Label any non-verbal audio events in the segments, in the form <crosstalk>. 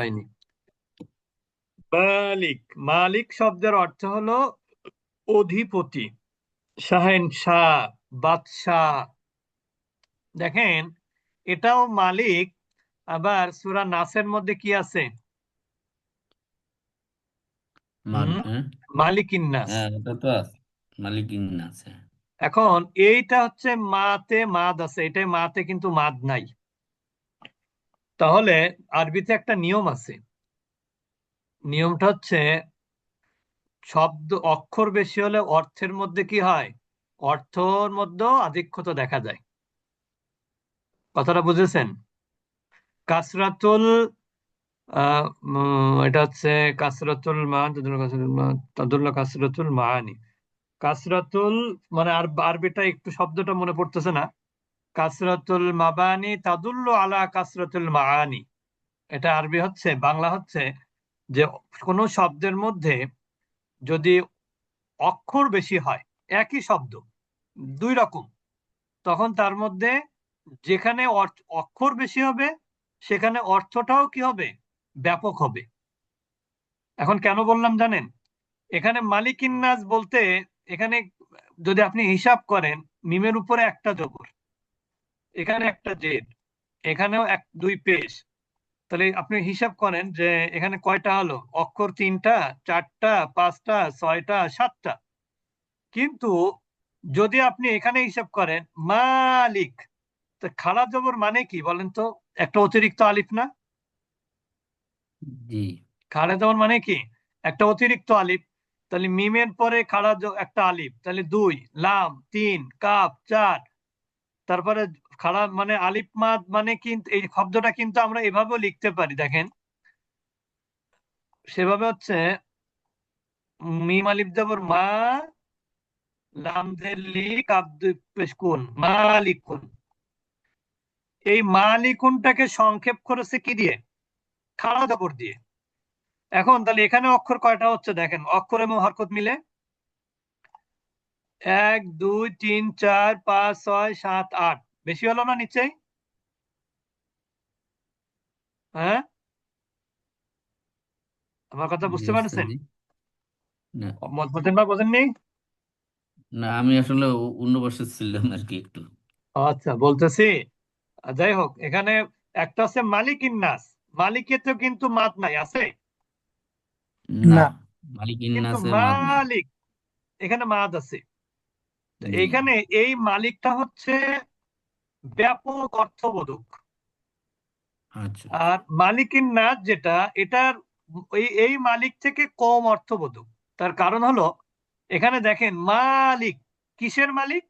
যায়নি মালিক মালিক শব্দের অর্থ হলো অধিপতি। শাহেনশাহ বাদশাহ। দেখেন এটাও মালিক আবার সুরা নাসের মধ্যে কি আছে? হ্যাঁ? মালিকিন নাস। হ্যাঁ ওটা তো আছে। মালিকিন আছে এখন এইটা হচ্ছে মাতে মাদ আছে। এটাই মাতে কিন্তু মাদ নাই। তাহলে আরবিতে একটা নিয়ম আছে। নিয়মটা হচ্ছে শব্দ, অক্ষর বেশি হলে অর্থের মধ্যে কি হয়? অর্থর মধ্যেও আধিক্যতা দেখা যায়। কথাটা বুঝেছেন? কাসরাতুল এটা হচ্ছে কাসরাতুল মা কাসরাতুল মাআনি। কাসরাতুল মানে আর, আরবিটা একটু শব্দটা মনে পড়তেছে না। কাসরাতুল মাবানি তাদুল্লু আলা কাসরাতুল মাআনি। এটা আরবি হচ্ছে, বাংলা হচ্ছে যে কোনো শব্দের মধ্যে যদি অক্ষর বেশি হয়, একই শব্দ, দুই রকম, তখন তার মধ্যে যেখানে অক্ষর বেশি হবে, সেখানে অর্থটাও কি হবে? ব্যাপক হবে। এখন কেন বললাম জানেন? এখানে মালিকিন নাস বলতে, এখানে যদি আপনি হিসাব করেন, মিমের উপরে একটা জবর। এখানে একটা জেড এখানেও এক দুই পেশ তাহলে আপনি হিসাব করেন যে এখানে কয়টা হলো অক্ষর তিনটা চারটা পাঁচটা ছয়টা সাতটা। কিন্তু যদি আপনি এখানে হিসাব করেন মালিক তো খাড়া জবর মানে কি বলেন তো? একটা অতিরিক্ত আলিফ না? জি। খাড়া জবর মানে কি? একটা অতিরিক্ত আলিফ তাহলে মিমের পরে খাড়া একটা আলিফ তাহলে দুই লাম তিন কাপ চার। তারপরে খাড়া মানে আলিফ মাদ মানে কিন্তু এই শব্দটা কিন্তু আমরা এভাবেও লিখতে পারি, দেখেন। সেভাবে হচ্ছে, মিম আলিফ জবর মা, লাম জের লি কাপ দুই পেশ কুন মালিকুন এই মালিকুনটাকে সংক্ষেপ করেছে কি দিয়ে? খাড়া জবর দিয়ে। এখন তাহলে এখানে অক্ষর কয়টা হচ্ছে দেখেন? অক্ষর এবং হরকত মিলে। এক, দুই, তিন, চার, পাঁচ, ছয়, সাত, আট। বেশি হলো না নিচেই হ্যাঁ? আমার কথা বুঝতে পারছেন? জি না। বলতেন বা বোঝেননি? না আমি আসলে অন্য বর্ষে ছিলাম আর কি একটু। আচ্ছা বলতেছি যাই হোক এখানে একটা আছে মালিকিন নাস মালিকেতেও কিন্তু মাদ নাই আছে? না নাই। মালিক এখানে মাদ আছে। তো জি এইখানে এই মালিকটা হচ্ছে ব্যাপক অর্থবোধক। আচ্ছা। আর মালিকিন নাস যেটা এটার এই এই মালিক থেকে কম অর্থবোধক। তার কারণ হলো এখানে দেখেন মালিক কিসের মালিক?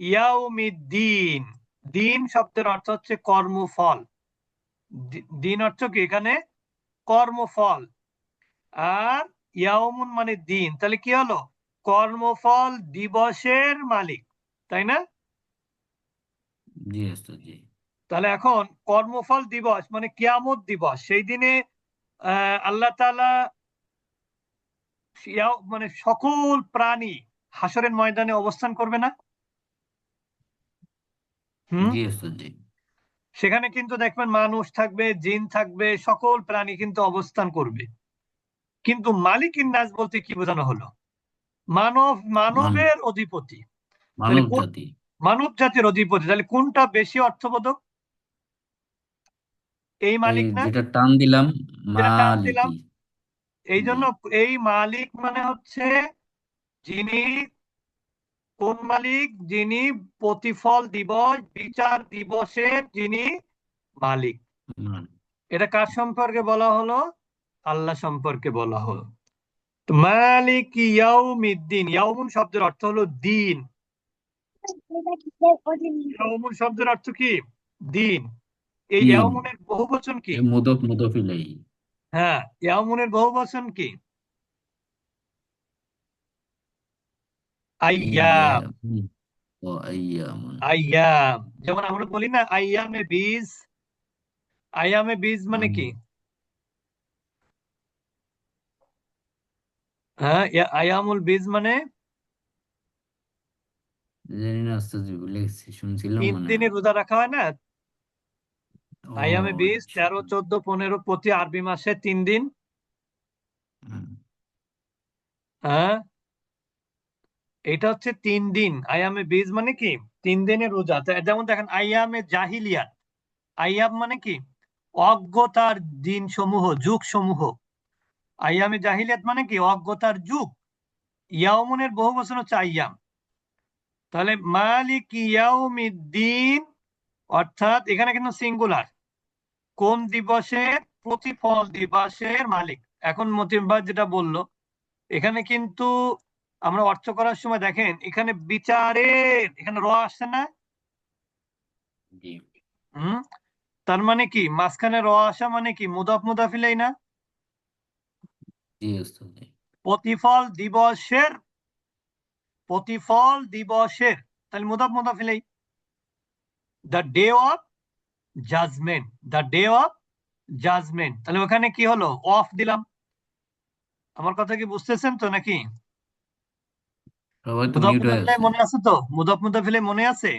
ইয়াউমিদ্দিন। দিন শব্দের অর্থ হচ্ছে কর্মফল। দিন অর্থ কি এখানে? কর্মফল। আর ইয়াউমুন মানে দিন। তাহলে কি হলো? কর্মফল দিবসের মালিক তাই না? জি ওস্তাদ জি। তাহলে এখন কর্মফল দিবস মানে কিয়ামত দিবস সেই দিনে আল্লাহ ইয়া- মানে সকল প্রাণী হাসরের ময়দানে অবস্থান করবে না? সেখানে কিন্তু দেখবেন মানুষ থাকবে জিন থাকবে সকল প্রাণী কিন্তু অবস্থান করবে। কিন্তু মালিক নাস বলতে কি বোঝানো হলো? মানব মানবের অধিপতি। মানব জাতির অধিপতি। তাহলে কোনটা বেশি অর্থবোধক? এই মালিক না? যেটা টান দিলাম যেটা টান দিলাম। এই জন্য এই মালিক মানে হচ্ছে যিনি কোন মালিক? যিনি প্রতিফল দিবস বিচার দিবসের যিনি মালিক। এটা কার সম্পর্কে বলা হলো? আল্লাহ সম্পর্কে বলা হলো। মালিক ইয়াউমিদ্দিন। ইয়াউমুন শব্দের অর্থ হলো দিন। ইয়াউমুন শব্দের অর্থ কি? দিন। এই ইয়াউমুনের বহুবচন কি? মুদফ মুদফ ইলাইহি। হ্যাঁ ইয়াউমুনের বহুবচন কি? আইয়াম আইয়াম ও আইয়ামুন আইয়াম যেমন আমরা বলি না আইয়ামে বীজ। আইয়ামে বীজ মানে কি? হ্যাঁ আইয়ামুল বীজ মানে জানি না ওস্তাদ গেছি শুনছিলাম তিন মনে দিনে রোজা রাখা হয় না? আইয়ামে বিশ আচ্ছা। তেরো চোদ্দ পনেরো প্রতি আরবি মাসে তিন দিন? হ্যাঁ? এটা হচ্ছে তিন দিন। আইয়ামে বীজ মানে কি? তিন দিনের রোজা। যেমন দেখেন আইয়ামে জাহিলিয়াত। আইয়াম মানে কি? অজ্ঞতার দিন সমূহ যুগ সমূহ আইয়ামে জাহিলিয়াত মানে কি? অজ্ঞতার যুগ। ইয়াউমুনের বহু বচন হচ্ছে আইয়াম। তাহলে মালিক ইয়াউমিদ্দিন অর্থাৎ এখানে কিন্তু সিঙ্গুলার কোন দিবসের প্রতিফল দিবসের মালিক। এখন মতিবাদ যেটা বলল এখানে কিন্তু আমরা অর্থ করার সময় দেখেন এখানে বিচারের এখানে র আসছে না? হম? তার মানে কি? মাঝখানে র আসা মানে কি? মুদাফ মুদাফিলাই না। প্রতিফল দিবসের প্রতিফল দিবসের তাহলে মুদাফ মুদাফিলাই the day of judgment the day of judgment তাহলে ওখানে কি হলো? অফ দিলাম। আমার কথা কি বুঝতেছেন তো নাকি? মনে আছে তো? মুদাফ মুদাফিলাই মনে আছে?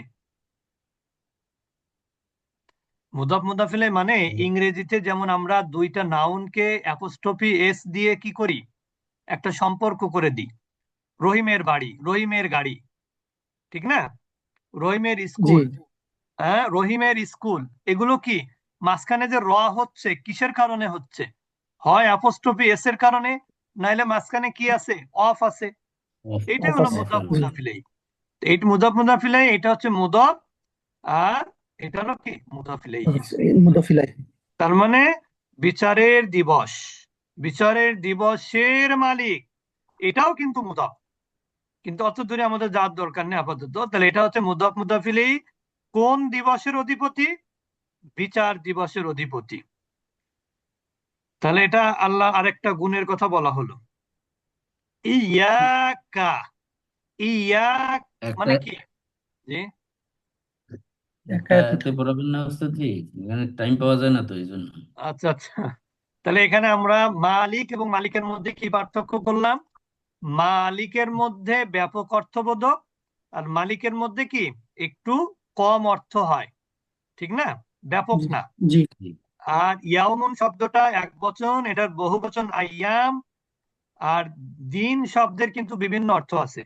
মুদাফ মুদাফিলাই মানে ইংরেজিতে যেমন আমরা দুইটা নাউনকে অ্যাপোস্ট্রফি এস দিয়ে কি করি? একটা সম্পর্ক করে দিই। রহিমের বাড়ি রহিমের গাড়ি ঠিক না? রহিমের স্কুল হ্যাঁ? রহিমের স্কুল এগুলো কি? মাঝখানে যে র হচ্ছে কিসের কারণে হচ্ছে? হয় অ্যাপোস্ট্রফি এস এর কারণে নাইলে মাঝখানে কি আছে? অফ আছে। অফ হলো মুদাফ মুদাফিলাই। এই মুদাফ মুদাফিলাই এটা হচ্ছে মুদাফ আর এটা হলো কি? মুদাফিলাই। মুদাফিলাই। তার মানে বিচারের দিবস বিচারের দিবসের মালিক এটাও কিন্তু মুদাফ। কিন্তু অত দূরে আমাদের যাওয়ার দরকার নেই আপাতত। তাহলে এটা হচ্ছে মুদাফ মুদাফিলি কোন দিবসের অধিপতি? বিচার দিবসের অধিপতি। তাহলে এটা আল্লাহ আরেকটা গুণের কথা বলা হলো। ইয়াকা। ইয়াক মানে কি? জি। টাইম পাওয়া যায় না তো আচ্ছা আচ্ছা। তাহলে এখানে আমরা মালিক এবং মালিকের মধ্যে কি পার্থক্য করলাম? মালিকের মধ্যে ব্যাপক অর্থবোধক আর মালিকের মধ্যে কি? একটু কম অর্থ হয়। ঠিক না? ব্যাপক না। আর ইয়াউমুন শব্দটা এক বচন এটার বহু বচন আইয়াম আর দিন শব্দের কিন্তু বিভিন্ন অর্থ আছে।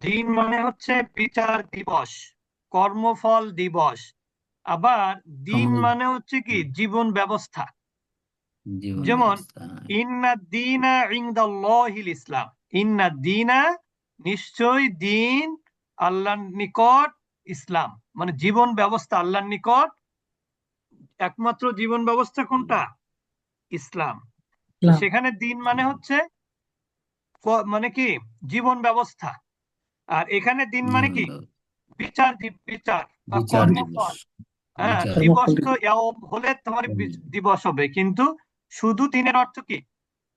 দিন মানে হচ্ছে বিচার দিবস কর্মফল দিবস। আবার দিন মানে হচ্ছে কি? জীবন ব্যবস্থা। যেমন ইন্না দিনা ইনদাল্লাহিল ইসলাম। ইন্না দিনা নিশ্চয় দিন আল্লাহর নিকট ইসলাম। মানে জীবন ব্যবস্থা আল্লাহর নিকট একমাত্র জীবন ব্যবস্থা কোনটা? ইসলাম। সেখানে দিন মানে হচ্ছে মানে কি? জীবন ব্যবস্থা। আর এখানে দিন মানে কি? বিচার বিচার বা বিচার দিবস। হ্যাঁ দিবস। তো হলে তোমার দিবস হবে। কিন্তু শুধু দিনের অর্থ কি?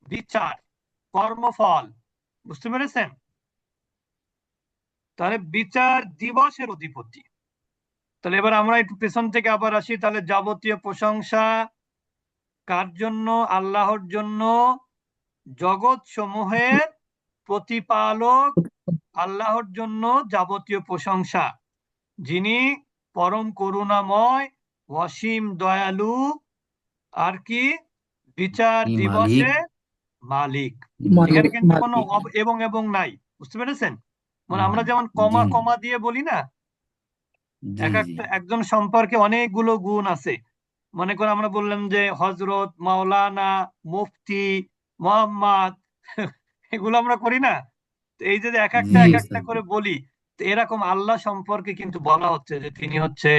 বিচার কর্মফল বুঝতে পেরেছেন? তাহলে বিচার দিবসের অধিপতি। তাহলে এবার আমরা একটু পেছন থেকে আবার আসি। তাহলে যাবতীয় প্রশংসা কার জন্য? আল্লাহর জন্য। জগৎ সমূহের প্রতিপালক আল্লাহর জন্য যাবতীয় প্রশংসা। যিনি পরম করুণাময় অসীম দয়ালু। আর কি? বিচার দিবসে মালিক। এখানে কিন্তু কোনো এবং এবং নাই। বুঝতে পেরেছেন? মানে আমরা যেমন কমা কমা দিয়ে বলি না এক একটা একজন সম্পর্কে অনেকগুলো গুণ আছে। মনে করে আমরা বললাম যে হজরত মাওলানা মুফতি মোহাম্মদ <laughs> এগুলো আমরা করি না। তো এই যে এক একটা এক একটা করে বলি তো এরকম আল্লাহ সম্পর্কে কিন্তু বলা হচ্ছে যে তিনি হচ্ছে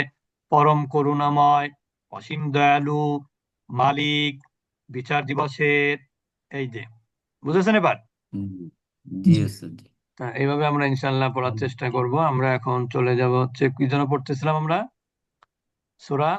পরম করুণাময় অসীম দয়ালু মালিক বিচার দিবসের এই যে বুঝেছেন এবার? এইভাবে আমরা ইনশাল্লাহ পড়ার চেষ্টা করব। আমরা এখন চলে যাব হচ্ছে কি যেন পড়তেছিলাম আমরা? সূরা